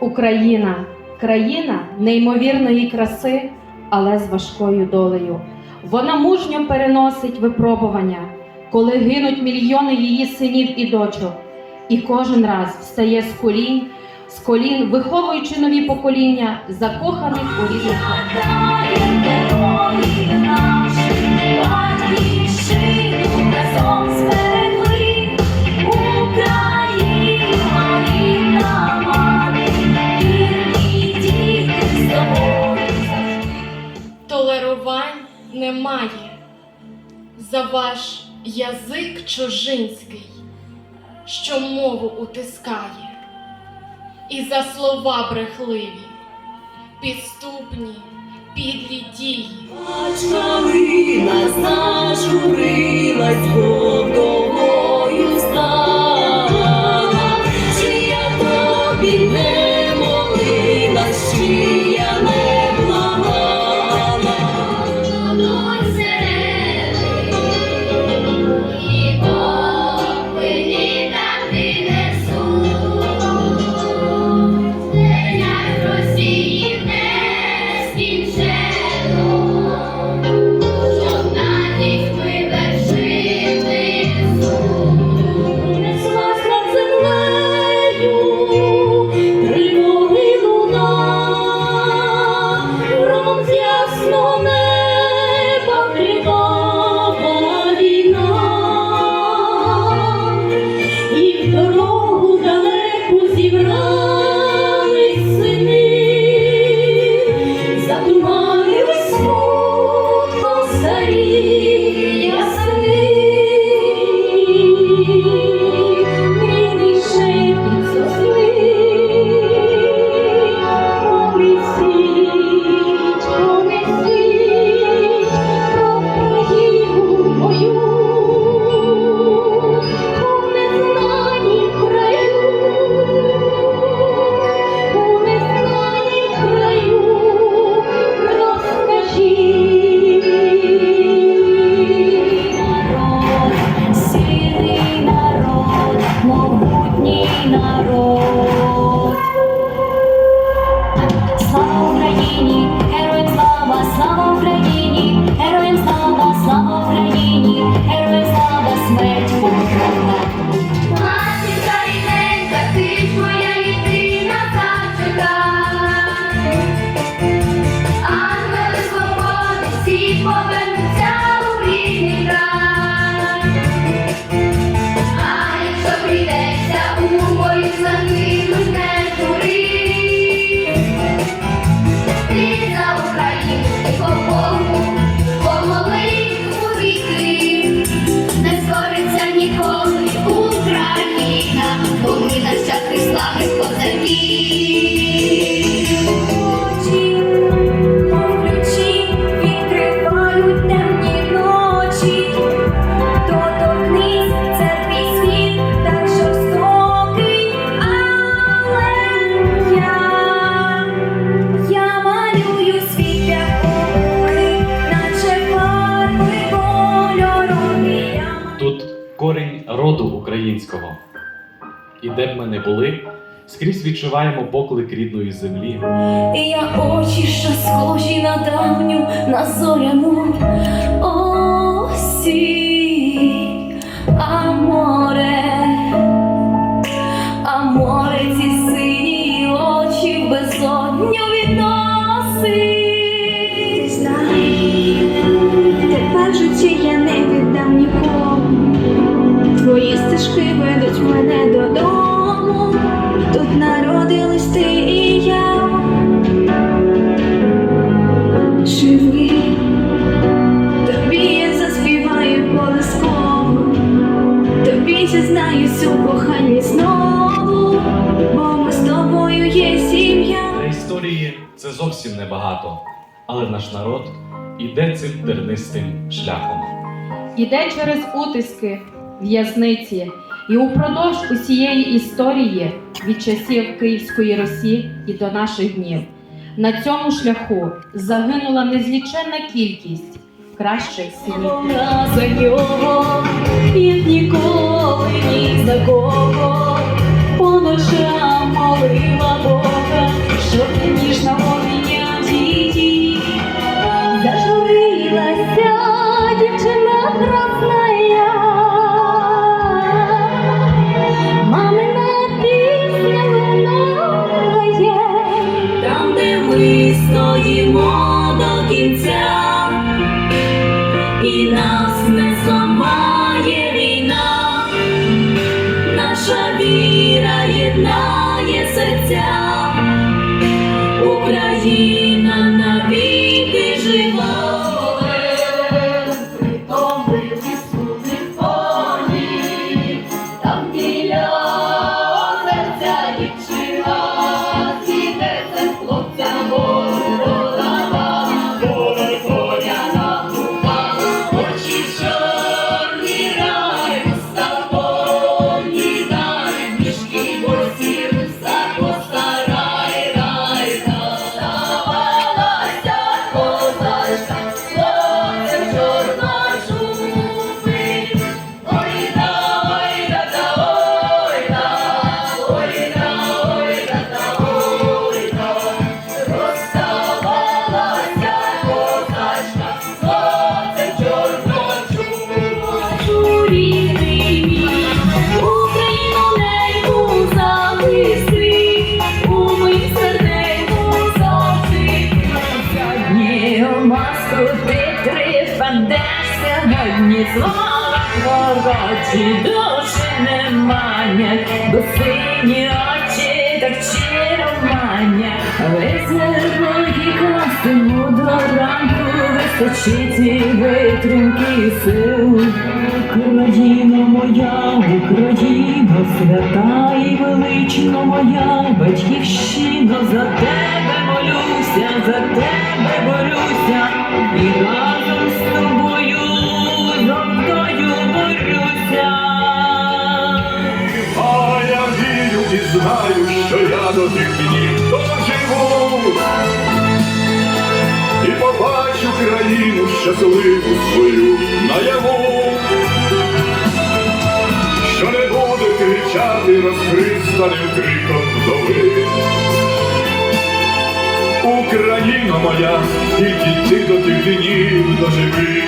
Україна. Країна неймовірної краси, але з важкою долею. Вона мужньо переносить випробування, коли гинуть мільйони її синів і дочок, і кожен раз встає з колін, з колін, виховуючи нові покоління, закоханих у рідних за ваш язик чужинський, що мову утискає, і за слова брехливі, підступні, підлі дії. Калина зажурилась, Богдовою українського. І де б ми не були, скрізь відчуваємо поклик рідної землі. І я очі, що схожі на давню, на зоряну осінь, це зовсім небагато, але наш народ іде цим тернистим шляхом. Іде через утиски, в'язниці, і упродовж усієї історії від часів Київської Русі і до наших днів. На цьому шляху загинула незліченна кількість кращих синів. Вона за нього, як ніколи ні за кого, по ночам молила серця України. Коротші душі не манять, бо сині очі так щиро манять. Веселої класимо до ранку, вистачить і витримки і сил. Україна моя, Україна свята і велична моя, батьківщина за тебе молюся, за тебе борюся, і я до тих днів доживу і побачу країну щасливу свою наяву, що не буде кричати розхристаним криком вдови. Україна моя, тільки ти до тих днів доживи.